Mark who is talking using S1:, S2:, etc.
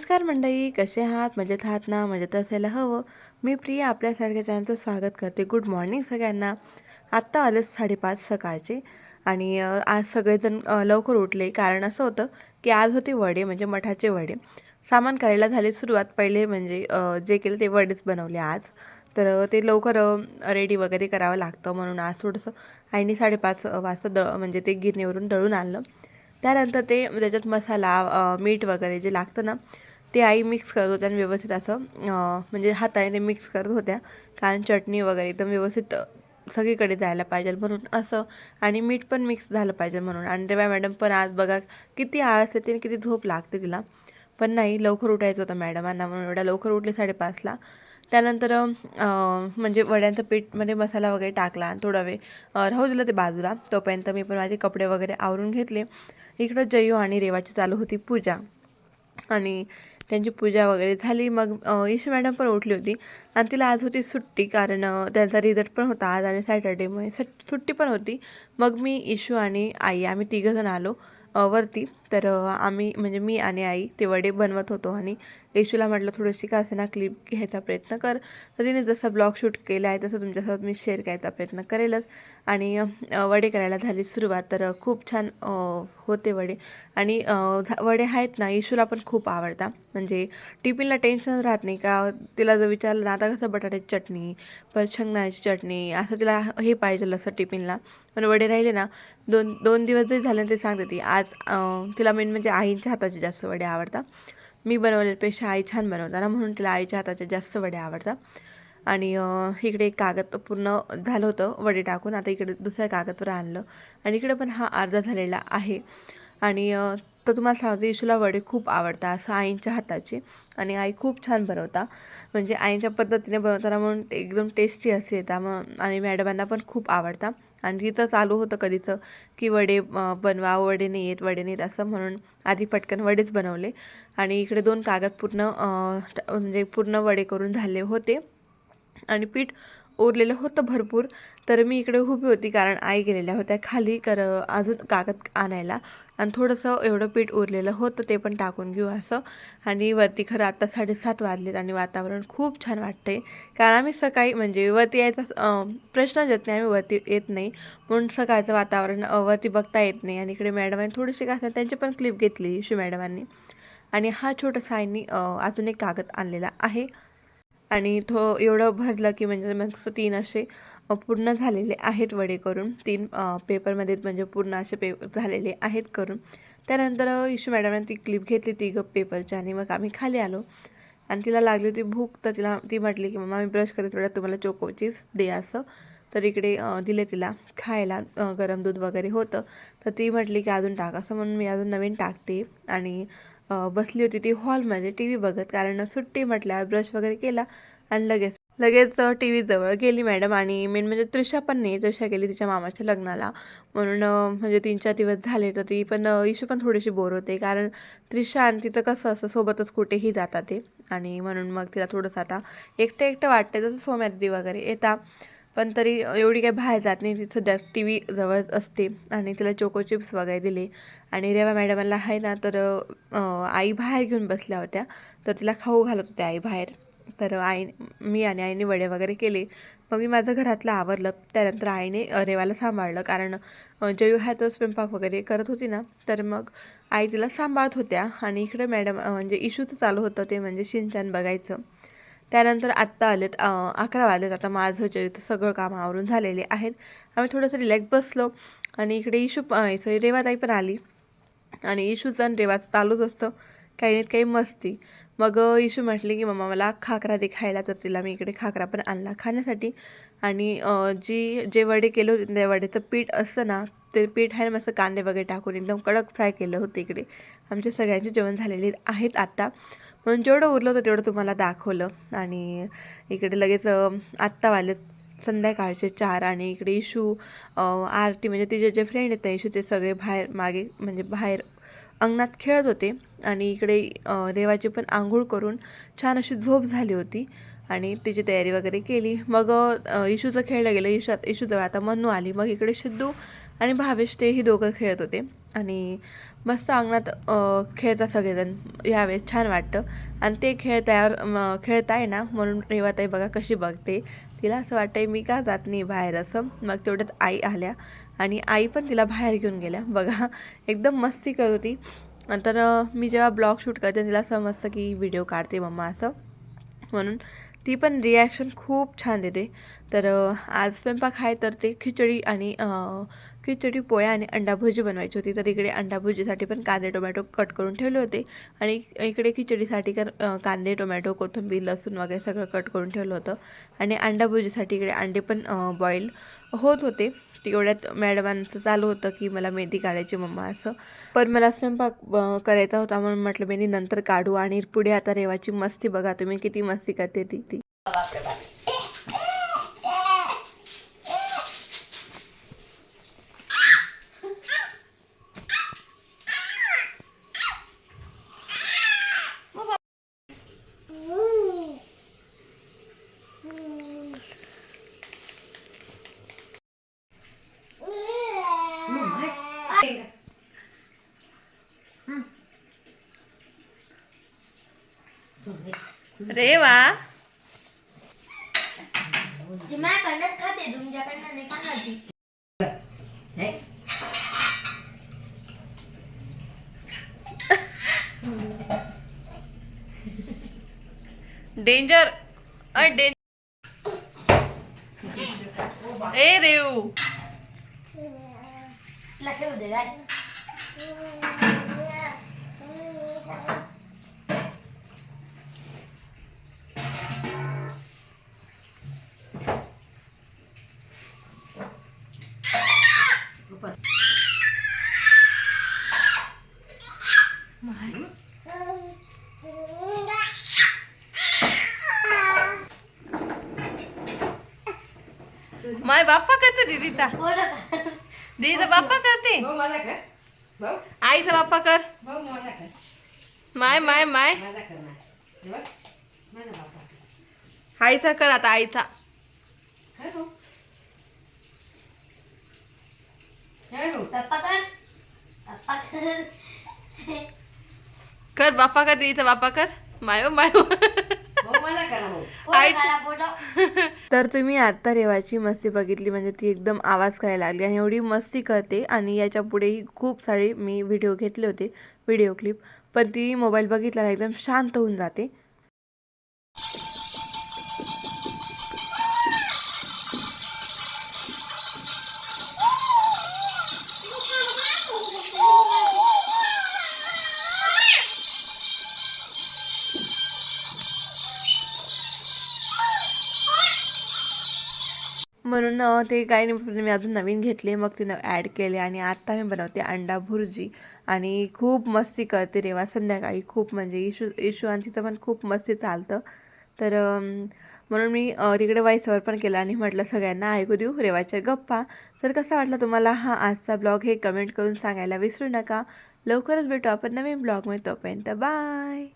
S1: नमस्कार मंडळी कसे आहात? मजेत आहात ना? मजेत असायला हवं. मी प्रिया आपल्यासारख्या चॅनलचं स्वागत करते. गुड मॉर्निंग सगळ्यांना. आत्ता आलं साडेपाच सकाळचे आणि आज सगळेजण लवकर उठले. कारण असं होतं की आज होते वडे म्हणजे मठाचे वडे. सामान करायला झाले सुरुवात. पहिले म्हणजे जे केले ते वडेच बनवले आज. तर ते लवकर रेडी वगैरे करावं लागतं म्हणून आज थोडंसं आईने साडेपाच वाजता द म्हणजे ते गिरणीवरून दळून आणलं. त्यानंतर ते त्याच्यात मसाला मीठ वगैरे जे लागतं ना ते आई मिक्स करत होत्या आणि व्यवस्थित असं म्हणजे हाताने मिक्स करत होत्या. कारण चटणी वगैरे एकदम व्यवस्थित सगळीकडे जायला पाहिजे म्हणून असं. आणि मीठ पण मिक्स झालं पाहिजे म्हणून. आणि रेवा मॅडम पण आज बघा किती आळस येते आणि किती झोप लागते तिला. पण नाही लवकर उठायचं होतं मॅडमांना म्हणून एवढ्या लवकर उठले साडेपाचला. त्यानंतर म्हणजे वड्यांचं पीठमध्ये मसाला वगैरे टाकला आणि थोडा वेळ राहू दिलं ते बाजूला. तोपर्यंत मी पण माझे कपडे वगैरे आवरून घेतले. इकडं जयू आणि रेवाची चालू होती पूजा. आणि त्यांची पूजा वगैरे झाली. मग ईशा मॅडम पण उठली होती. आणि तिला आज होती सुट्टी कारण त्यांचा रिझल्ट पण होता आज आणि सॅटर्डेमुळे सट सुट्टी पण होती. मग मी इशू आणि आई आम्ही तिघंजण आलो वरती. तर आम्ही म्हणजे मी आणि आई ते वडे बनवत होतो आणि येशूला म्हटलं थोडीशी का असे ना क्लिप घ्यायचा प्रयत्न कर. तर तिने जसं ब्लॉग शूट केला आहे तसं तुमच्यासोबत मी शेअर करायचा प्रयत्न करेलच. आणि वडे करायला झाली सुरुवात तर खूप छान होते वडे. आणि झा- वडे आहेत ना येशूला पण खूप आवडता. म्हणजे टिफिनला टेन्शन राहत नाही का तिला जर विचारलं ना आता कसं बटाट्याची चटणी परत शेंगदाण्याची चटणी असं तिला हे पाहिजे असं टिफिनला. पण वडे राहिले ना दोन दोन दिवस जरी झाले ते सांगते ती आज तिला मेन म्हणजे आईच्या हाताचे जास्त वडे आवडतात. मी बनवलेल्यापेक्षा आई छान बनवताना म्हणून तिला आईच्या हाताचे जास्त वडे आवडतात. आणि इकडे एक कागद पूर्ण झालं होतं वडे टाकून. आता इकडे दुसऱ्या कागदवर आणलं. आणि इकडे पण हा अर्धा झालेला आहे. आणि तर तुम्हाला सांगते इशूला वडे खूप आवडतात असं आईंच्या हाताचे. आणि आई खूप छान बनवता. म्हणजे आईच्या पद्धतीने बनवताना म्हणून एकदम टेस्टी असे येतात. मग आणि मॅडमांना पण खूप आवडता. आणि तिथं चालू होतं कधीचं की वडे बनवा वडे नाही येत वडे नाहीत असं म्हणून आधी पटकन वडेच बनवले. आणि इकडे दोन कागद पूर्ण म्हणजे पूर्ण वडे करून झाले होते. आणि पीठ उरलेलं होतं भरपूर. तर मी इकडे उभी होती कारण आई गेलेल्या होत्या खाली. कर अजून कागद आणायला. आणि थोडंसं एवढं पीठ उरलेलं होतं ते पण टाकून घेऊ असं. आणि वरती खरं आता साडेसात वाजलेत आणि वातावरण खूप छान वाटते कारण आम्ही सकाळी म्हणजे वरती यायचा प्रश्नच येत नाही आम्ही वरती येत नाही. म्हणून सकाळचं वातावरण वरती बघता येत नाही. आणि इकडे मॅडमांनी थोडीशी का असणार त्यांची पण क्लिप घेतली शिव मॅडमांनी. आणि हा छोटासा आईनी अजून एक कागद आणलेला आहे. आणि थो एवढं भरलं की म्हणजे मस्त तीन असे पूर्ण झालेले आहेत वडे करून. तीन पेपरमध्ये म्हणजे पूर्ण असे पे झालेले आहेत करून. त्यानंतर इशू मॅडमने ती क्लिप घेतली ती गप पेपरची आणि मग आम्ही खाली आलो. आणि तिला लागली होती भूक तर तिला ती म्हटली की मम्मा मी ब्रश करते थोड्या तुम्हाला चोको चिप्स दे असं. तर इकडे दिले तिला खायला गरम दूध वगैरे होतं. तर ती म्हटली की अजून टाक. असं म्हणून मी अजून नवीन टाकते. आणि बसली होती ती हॉलमध्ये टी व्ही बघत. कारण सुट्टी म्हटल्यावर ब्रश वगैरे केला आणि लगेच लगेच टी व्ही जवळ गेली मॅडम आणि मेन म्हणजे त्रिशा पण नाही त्रिशा गेली तिच्या मामाच्या लग्नाला. म्हणून म्हणजे तीन चार दिवस झाले तर ती पण इशू पण थोडीशी बोर होते. कारण त्रिशा आणि तिचं कसं असं सोबतच कुठेही जातात ते. आणि म्हणून मग तिला थोडंसं आता एकटं एकटं वाटते जसं सौम्या दिदी वगैरे येता. पण तरी एवढी काही बाहेर जात नाही ती सध्या टी व्ही जवळच असते आणि तिला चोको चिप्स वगैरे दिले. आणि रेवा मॅडमला आहे ना तर आई बाहेर घेऊन बसल्या होत्या. तर तिला खाऊ घालत होत्या आई बाहेर. तर आई मी आणि आईने वडे वगैरे केले. मग मी माझं घरातलं आवरलं. त्यानंतर आईने रेवाला सांभाळलं. कारण जयू ह्या तर स्वयंपाक वगैरे करत होती ना तर मग आई तिला सांभाळत होत्या. आणि इकडे मॅडम म्हणजे इशूचं चालू होतं ते म्हणजे शिनचान बघायचं. त्यानंतर आत्ता आलेत अकरा वाजलेत आता माझं जयूचं सगळं काम आवरून झालेले आहेत. आम्ही थोडंसं रिलॅक्स बसलो. आणि इकडे इशू सॉरी रेवाताई पण आली. आणि इशूचं आणि रेवाचं चालूच असतं. काही नाही काही मस्ती. मग इशू म्हटली की मम्मा मला खाकरा दे खायला. तर तिला मी इकडे खाकरा पण आणला खाण्यासाठी. आणि जी जे वडे केले होते त्या वडेचं पीठ असतं ना ते पीठ आहे मस्त कांदे वगैरे टाकून एकदम कडक फ्राय केलं होतं इकडे. आमचे सगळ्यांचे जेवण झालेले आहेत आत्ता. म्हणून जेवढं उरलं होतं तेवढं तुम्हाला दाखवलं. आणि इकडे लगेच आत्तावाले संध्याकाळचे चार आणि इकडे इशू आरती म्हणजे तिचे जे फ्रेंड आहेत ना इशू ते सगळे बाहेर मागे म्हणजे बाहेर अंगणात खेळत होते. आणि इकडे देवाची पण आंघोळ करून छान अशी झोप झाली होती आणि तिची तयारी वगैरे केली. मग इशूचं खेळलं गेलं. इशू इशूजवळ आता मन्नू आली. मग इकडे सिद्धू आणि भावेश तेही दोघं खेळत होते. आणि मस्त अंगणात खेळतात सगळेजण. यावेळेस छान वाटतं. आणि ते खेळतावर म, खेळताय ना म्हणून रेवाताई बघा कशी बघते. तिला असं वाटतंय मी का जात नाही बाहेर? असं. मग तेवढ्यात आई आल्या. आणि आई पण तिला बाहेर घेऊन गेल्या. बघा एकदम मस्ती करत होती. नंतर मी जेव्हा ब्लॉग शूट करते तिला समजतं की व्हिडिओ काढते मम्मा असं. म्हणून ती पण रिॲक्शन खूप छान देते. तर आज स्वयंपाक आहे तर ते खिचडी आणि खिचडी पोळ्या आणि अंडाभुजी बनवायची होती. तर इकडे अंडाभुजीसाठी पण कांदे टोमॅटो कट करून ठेवले होते. आणि इकडे खिचडीसाठी कर कांदे टोमॅटो कोथिंबीर लसूण वगैरे सगळं कट करून ठेवलं होतं. आणि अंडाभुजीसाठी इकडे अंडे पण बॉईल होत होते. तेवढ्यात मॅडमांचं चालू होतं की मला मेहंदी काढायची मम्मा असं. पण मला स्वयंपाक करायचा होता म्हणून म्हटलं मेहंदी नंतर काढू आणि पुढे आता रेवाची मस्ती बघा तुम्ही किती मस्ती करते ती ती. रेवा
S2: ती माझ्याकडनंच खाते तुमच्याकडनं नाही खाणार ती.
S1: डेंजर अ डेंजर ए रेव.
S2: तिला खेळू दे काय?
S1: करते दीदीचा? दीदीचा बाप्पा करते
S3: भाऊ माझा कर. भाऊ.
S1: आईचा बाप्पा कर.
S3: भाऊ माझा कर.
S1: माय माय माय.
S3: हे
S1: आईचा कर आता आईचा.
S2: कर
S1: बाप्पा कर. दीदीचा बाप्पा कर. माय माय तर तुम्ही आत्ता रेवाची मस्ती बघितली म्हणजे ती एकदम आवाज करायला लागली आणि एवढी मस्ती करते आणि याच्या पुढेही खूप सारे मी व्हिडिओ घेतले होते व्हिडिओ क्लिप पण ती मोबाईल बघितला एकदम शांत होऊन जाते. म्हणून ते काही नाही मी अजून नवीन घेतले मग तिनं ॲड केले आणि आत्ता मी बनवते अंडा भुर्जी. आणि खूप मस्ती करते रेवा संध्याकाळी खूप म्हणजे इशू इशू आणि तिचं पण खूप मस्ती चालतं. तर म्हणून मी तिकडे वाईसवर पण केलं आणि म्हटलं सगळ्यांना ऐकू देऊ रेवाच्या गप्पा. तर कसा वाटला तुम्हाला हा आजचा ब्लॉग हे कमेंट करून सांगायला विसरू नका. लवकरच भेटू आपण नवीन ब्लॉगमध्ये तोपर्यंत. बाय!